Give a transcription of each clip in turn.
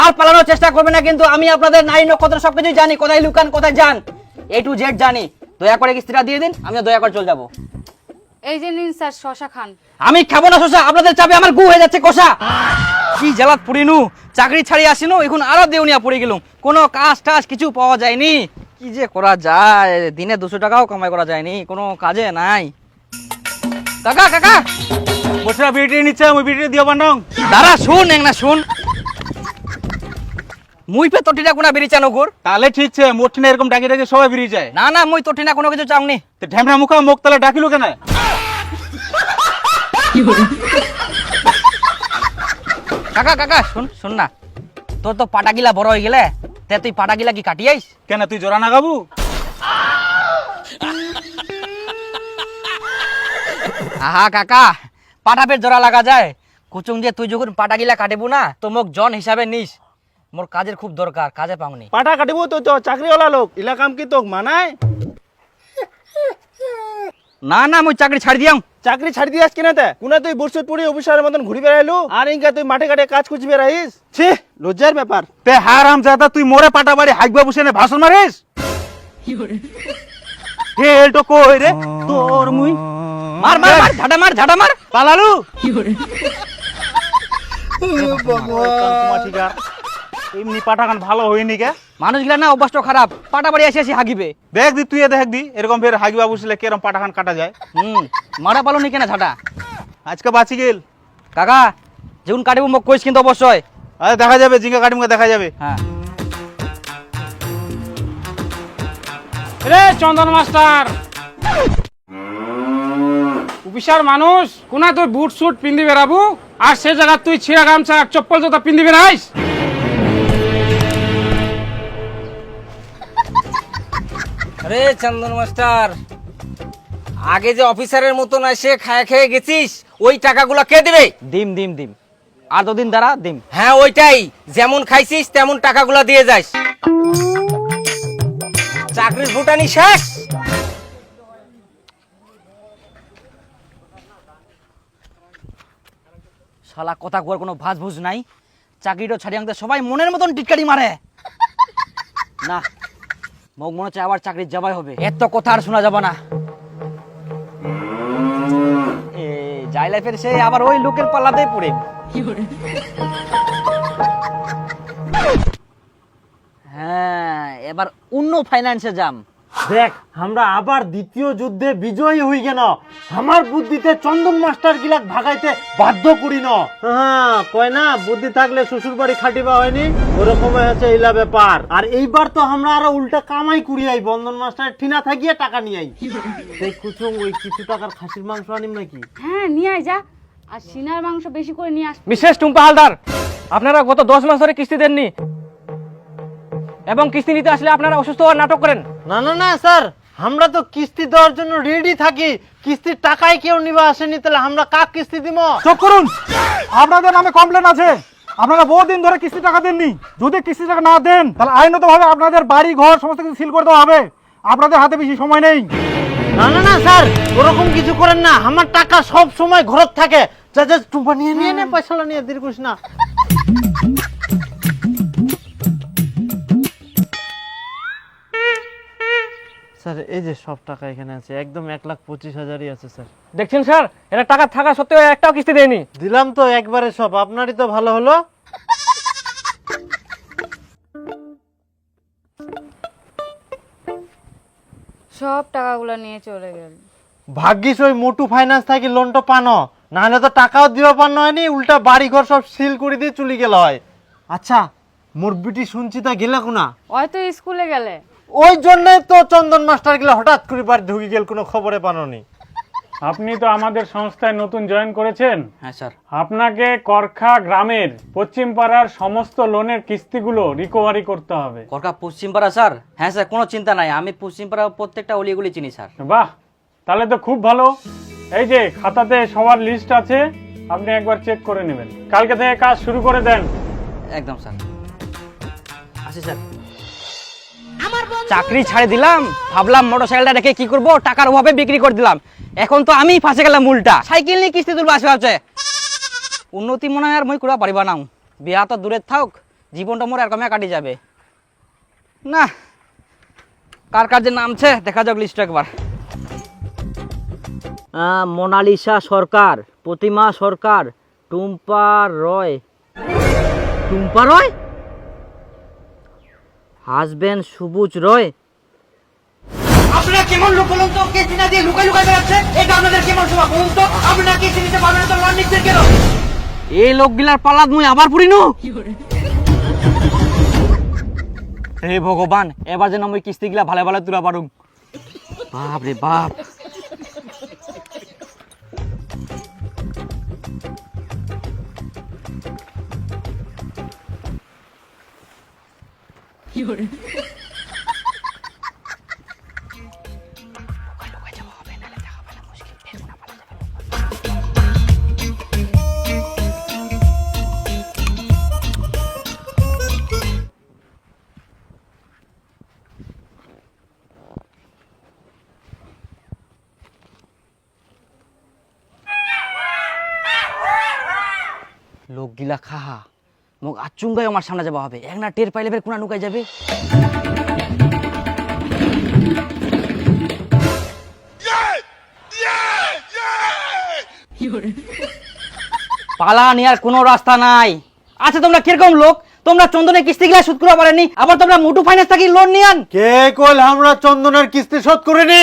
আর পালানোর চেষ্টা করবে না কিন্তু আমি আপনাদের নারী নক্ষত্র সবকিছু জানি কোথায় লুকান কোথায় যান। এ টু জেড জানি। দয়া করে কিস্তিটা দিয়ে দিন আমি দয়া করে চলে যাব। এই যে নিন স্যার শশা খান। আমি খাব না শোষা আপনাদের চাপে আমার গু হয়ে যাচ্ছে কষা। কি জ্বালাত পুরিনু চাকরি ছাড়ি আসিনু এখন আরও দেউনিয়া পড়ে গেলুম। কোনো কাজ টাজ কিছু পাওয়া যায়নি। কি যে করা যায় দিনে দুশো টাকাও কামাই করা যায়নি কোনো কাজে নাই। কাকা কাকা! বসরা বিড়ি নিচ্ছে আমি বিড়ি দিও বান্ডং দাঁড়া শুন এক না শুন। মুই পে তটিনা কোনা বেরিয়ে চানো গোর তাহলে ঠিক আছে মোট না এরকম ডাকি ডাকি সবাই যায়। না না মুই তটিনা কোনো কিছু চাওনি। তো মুখা মুখ তাহলে ডাকিলো কেন? কাকা কাকা শুন শুন না। তোর তো পাটাগিলা বড় হয়ে গেলে তে তুই পাটাগিলা কি কাটিয়াইস কেন তুই জোরা না গাবু? আহা কাকা পাটা পেট জোড়া লাগা যায়। কুচুং দিয়ে তুই যখন পাটাগিলা কাটিবু না তো মোক জন হিসাবে নিস। মোর কাজের খুব দরকার কাজে পাওনি। পাটা কাটিব তো তো চাকরিওয়ালা লোক ইলা কাম কি তোক মানায়? না না মুই চাকরি ছাড় দিয়াম চাকরি ছাড়ি দিয়ে আস কিনা তে? কোনা তুই বুরসুত পুরি অফিসারের মতন ঘুরি বেড়াইলু। আর ইনকা তুই মাঠে ঘাটে কাজ খুঁজি বেড়াইস? ছি লজ্জার ব্যাপার। তে হারাম জাদা তুই মোরে পাটা বাড়ি হাইকবা বসে নে ভাষণ মারিস? হে এলটো কই রে? তোর মুই। মার মার মার ঝাড়া মার ঝাড়া মার। পালালু? ঠিকা এমনি পাটা কান ভালো হয়নি কে? মানুষগুলা না অভ্যাসটা খারাপ। পাটা বাড়ি এসে এসে হাগিবে। দেখ দি তুই দেখ দি এরকম ফের হাইকবা বসলে কেরম পাটা খান কাটা যায়। হুম মারা পালো নি কেনা ঝাঁটা? আজকে বাঁচি গেল। কাকা যেমন কাটিব মোক কইস কিন্তু অবশ্যই। আরে দেখা যাবে জিঙ্গা কাটিমকে দেখা যাবে। হ্যাঁ। রে চন্দন মাস্টার! অফিসার মানুষ কোনা তুই বুট সুট পিন্ধি বেড়াবো? আর সে জায়গা তুই ছিঁড়া গামছা চপ্পল জোতা পিন্ধি বেড়াইস? আরে চন্দন মাস্টার আগে যে অফিসারের মতন এসে খায় খেয়ে গেছিস ওই টাকাগুলো কে দেবে? দিম দিম দিম আর দুদিন দ্বারা দিম হ্যাঁ ওইটাই। যেমন খাইছিস তেমন টাকাগুলো দিয়ে যাস। চাকরির ফুটানি শেষ। শালা কথা কুয়ার কোনো ভাজ ভুজ নাই। চাকরিটা ছাড়ি আনতে সবাই মনের মতন টিটকারি মারে। না মনে হচ্ছে আবার চাকরির জবাই হবে। এত কথা আর শোনা যাবে না। যাই লাইফের সে আবার ওই লোকের পাল্লাতেই পড়ে। হ্যাঁ এবার অন্য ফাইন্যান্সে যাম। দেখ আমরা আবার দ্বিতীয় যুদ্ধে বিজয়ী হই কেন? আমার বুদ্ধিতে চন্দন মাস্টার গিলাক ভাগাইতে বাধ্য করি ন। হ্যাঁ কয় না বুদ্ধি থাকলে শ্বশুর বাড়ি খাটিবা হয়নি ওরকম হচ্ছে এইলা ব্যাপার। আর এইবার তো আমরা আরও উল্টা কামাই করি আই বন্ধন মাস্টার ঠিনা থাকিয়ে টাকা নিয়ে আই। সেই কুচুং ওই কিছু টাকার খাসির মাংস আনিম নাকি? হ্যাঁ নিয়ে আয় যা। আর সিনার মাংস বেশি করে নিয়ে আস। বিশেষ টুম্পা হালদার আপনারা গত দশ মাস ধরে কিস্তি দেননি। এবং কিস্তি নিতে আসলে আপনারা অসুস্থ হওয়ার নাটক করেন। না না না স্যার। আমরা তো কিস্তি দেওয়ার জন্য রেডি থাকি। কিস্তির টাকায় কেউ নিবা আসেনি তাহলে আমরা কাক কিস্তি দিব? চুপ করুন। আপনাদের নামে কমপ্লেন আছে। আপনারা বহুদিন ধরে কিস্তি টাকা দেননি। যদি কিস্তি টাকা না দেন তাহলে আইনত ভাবে আপনাদের বাড়ি ঘর সমস্ত কিছু সিল করে দেওয়া হবে। আপনাদের হাতে বেশি সময় নেই। না না না স্যার। ওরকম কিছু করেন না। আমার টাকা সব সময় ঘরত থাকে। যা যা টুপা নিয়ে নিয়ে নে পয়সাটা নিয়ে দেরি করিস না। স্যার এই যে সব টাকা এখানে আছে একদম এক লাখ পঁচিশ হাজারই আছে স্যার। দেখছেন স্যার? এটা টাকা থাকা সত্ত্বেও একটাও কিস্তি দেয়নি। দিলাম তো একবারে সব আপনারই তো ভালো হলো। সব টাকাগুলো নিয়ে চলে গেল। ভাগ্যিস ওই মোটু ফাইন্যান্স থেকে লোনটা পানো। নাহলে তো টাকাও দিবা পান হয়নি উল্টা বাড়ি ঘর সব সিল করে দিয়ে চলে গেল হয়। আচ্ছা মোর বিটি শুনছি তা গেলে কোনা? হয়তো স্কুলে গেলে। ওই জন্যই তো চন্দন মাস্টার গেলে হঠাৎ করে বাড়ি ঢুকে গেল কোনো খবরে পানোনি। আপনি তো আমাদের সংস্থায় নতুন জয়েন করেছেন। হ্যাঁ স্যার। আপনাকে করখা গ্রামের পশ্চিম পাড়ার সমস্ত লোনের কিস্তিগুলো রিকভারি করতে হবে। কলকা পশ্চিমপাড়া স্যার? হ্যাঁ স্যার কোনো চিন্তা নাই। আমি পশ্চিমপাড়া প্রত্যেকটা অলিগুলি চিনি স্যার। বাহ তাহলে তো খুব ভালো। এই যে খাতাতে সবার লিস্ট আছে আপনি একবার চেক করে নেবেন। কালকে থেকে কাজ শুরু করে দেন। একদম স্যার। আসি স্যার। চাকরি ছাড়ে দিলাম, ভাবলাম মোটর সাইকেলটা রেখে কি করব? টাকার অভাবে বিক্রি করে দিলাম। এখন তো আমি ফাঁসে গেলাম উল্টা। সাইকেল নিয়ে কিস্তি তুলবো আসবে ভাবছে। উন্নতি মনে হয় আর মই করা পারিবা না বিয়া তো দূরে থাক, জীবনটা মোর এরকম কাটি যাবে। না, কার কার যে নামছে, দেখা যাক লিস্ট একবার। মোনালিসা সরকার, প্রতিমা সরকার, টুম্পা রয়। টুম্পা রয়? হাজবেন্ড সুবুজ রয়। আপনারা কেমন লোক বলুন তো? দিয়ে লুকাই লুকাই বেড়াচ্ছে? এটা আপনাদের কেমন সময় বলুন তো? আপনারা কেসি নিতে পারবেন তো? লন নিচ্ছেন কেন এই লোকগুলার পালাদ মুই আবার পুরিনু হে ভগবান এবার যেন আমি কিস্তিগুলা ভালো ভালো তুলা পারুম। বাপ রে বাপ। লোকগিলা খাহা মোক আচুঙ্গাই আমার সামনে যাওয়া হবে। এক না টের পাইলে ফের কোনা নুকাই যাবে। পালা নেওয়ার কোনো রাস্তা নাই। আচ্ছা তোমরা কীরকম লোক? তোমরা চন্দনের কিস্তি গিলা শোধ করে পারেনি, আবার তোমরা মুটু ফাইন্যান্স থাকি লোন নিয়ান কে কল আমরা চন্দনের কিস্তি শোধ করে নি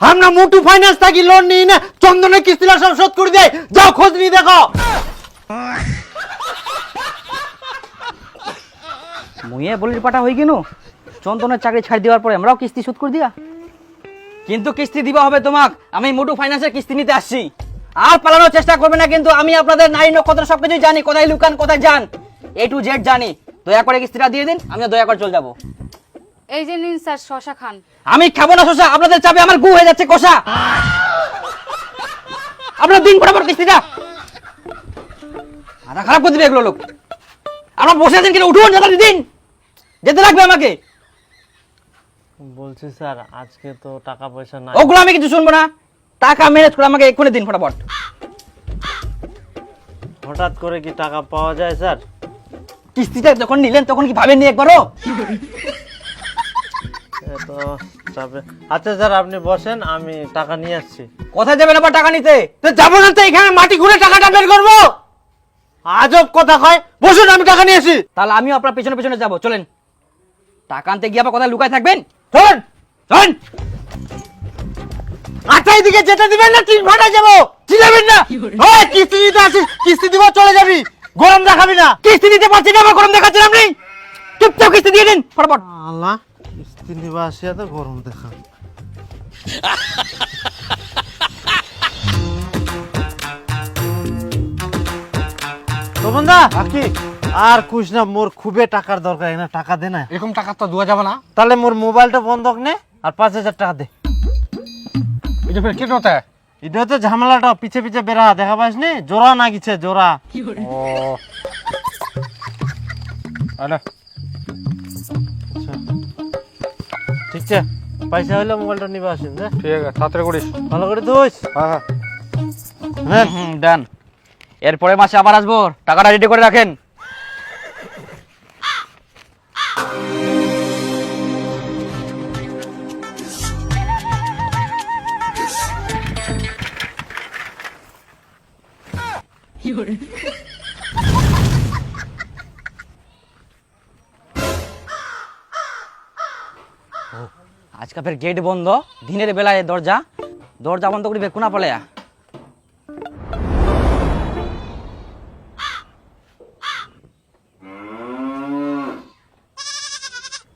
আমরা মুটু ফাইন্যান্স থাকি লোন নিই না, চন্দনের কিস্তিটা সব শোধ করে দেয় যাও খোঁজ নিয়ে দেখো। মুইয়ে বলির পাটা হই গেল চন্দনের চাকরি ছাড় দেওয়ার পরে আমরাও কিস্তি শোধ করে দিয়া। কিন্তু কিস্তি দিবা হবে তোমাক আমি মোটু ফাইন্যান্সের কিস্তি নিতে আসছি। আর পালানোর চেষ্টা করবে না কিন্তু আমি আপনাদের নারী নক্ষত্র সবকিছু জানি কোথায় লুকান কোথায় যান। এ টু জেড জানি। দয়া করে কিস্তিটা দিয়ে দিন আমি দয়া করে চলে যাব। এই যে নিন স্যার শশা খান। আমি খাব না শোষা আপনাদের চাপে আমার গু হয়ে যাচ্ছে কষা। আপনার দিন ফটাফট কিস্তিটা মাথা খারাপ করে দিবে এগুলো লোক। আপনার বসে আছেন কিনা উঠুন দাদা দিন। যেতে লাগবে আমাকে। বলছি স্যার আজকে তো টাকা পয়সা নাই। ওগুলো আমি কিছু শুনব না। টাকা ম্যানেজ করে আমাকে এক্ষুনি দিন ফটাফট। হঠাৎ করে কি টাকা পাওয়া যায় স্যার? কিস্তিটা যখন নিলেন তখন কি ভাবেননি একবারও? এ তো চাপে আচ্ছা স্যার আপনি বসেন আমি টাকা নিয়ে আসছি। কোথায় যাবেন আবার টাকা নিতে? তো যাব না তো এখানে মাটি ঘুরে টাকাটা বের করব। আজব কথা কয় বসুন আমি টাকা নিয়ে আসি। তাহলে আমিও আপনার পেছনে পেছনে যাব চলেন। টাকা আনতে গিয়ে আবার কোথায় লুকায় থাকবেন? চলেন চলেন আচ্ছা এদিকে যেতে দিবেন না তিন ঘণ্টা যাব। চিনাবেন না? ওই কিস্তি দিতে আসিস কিস্তি দিব চলে যাবি। গরম দেখাবি না। কিস্তি দিতে পারছি না আমার গরম দেখাচ্ছেন আপনি। চুপচাপ কিস্তি দিয়ে দিন ফটাফট। আল্লাহ কিস্তি নিবা আসিয়া তো গরম দেখা। বন্ধা কি আর কুছ না মোর খুবই টাকার দরকার এখানে টাকা দে না। এরকম টাকা তো দেওয়া যাবে না। তাহলে মোর মোবাইলটা বন্ধক নে আর পাঁচ হাজার টাকা দে। এই যে ফের কি হতে। এটা তো ঝামেলাটা পিছে পিছে বেড়া দেখা পাস নি? জোড়া না গিছে জোড়া। ও। আরে ঠিক আছে পয়সা হইলে মোবাইলটা নিবা আসেন যে ঠিক আছে তাড়াতাড়ি করিস। ভালো করে দোস হ্যাঁ হ্যাঁ। হ্যাঁ। ডান এরপরে মাসে আবার আসব। টাকাটা রেডি করে রাখেন। আজকে ফের গেট বন্ধ। দিনের বেলায় দরজা। দরজা বন্ধ করি বের কোনা পালায়া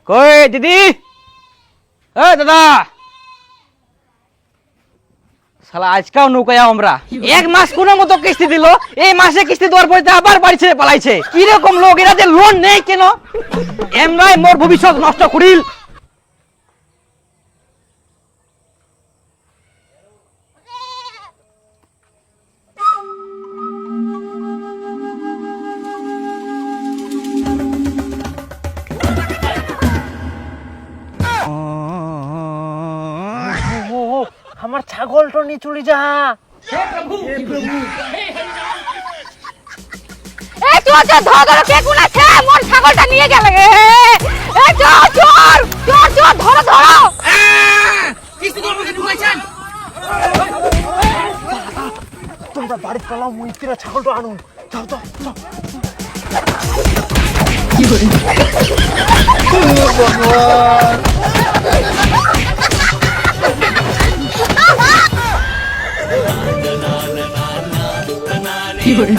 কই, দিদি? এ, দাদা! শালা আজকাও নৌকায় আমরা। এক মাস কোন মতো কিস্তি দিল, এই মাসে কিস্তি দেওয়ার পরে আবার বাড়ি ছেড়ে পালাইছে। কীরকম লোক এরা যে লোন নেই কেন? এমরাই মোর ভবিষ্যৎ নষ্ট করিল। যা এই চোর চোর ধরো ধরো কে কোন আছে মোর ছাগলটা নিয়ে গেলে। এ এ, চোর চোর চোর চোর ধরো ধরো। তোমরা মৈত্রীরা ছাগলটা আনুন। যাও যাও যাও। কি doing?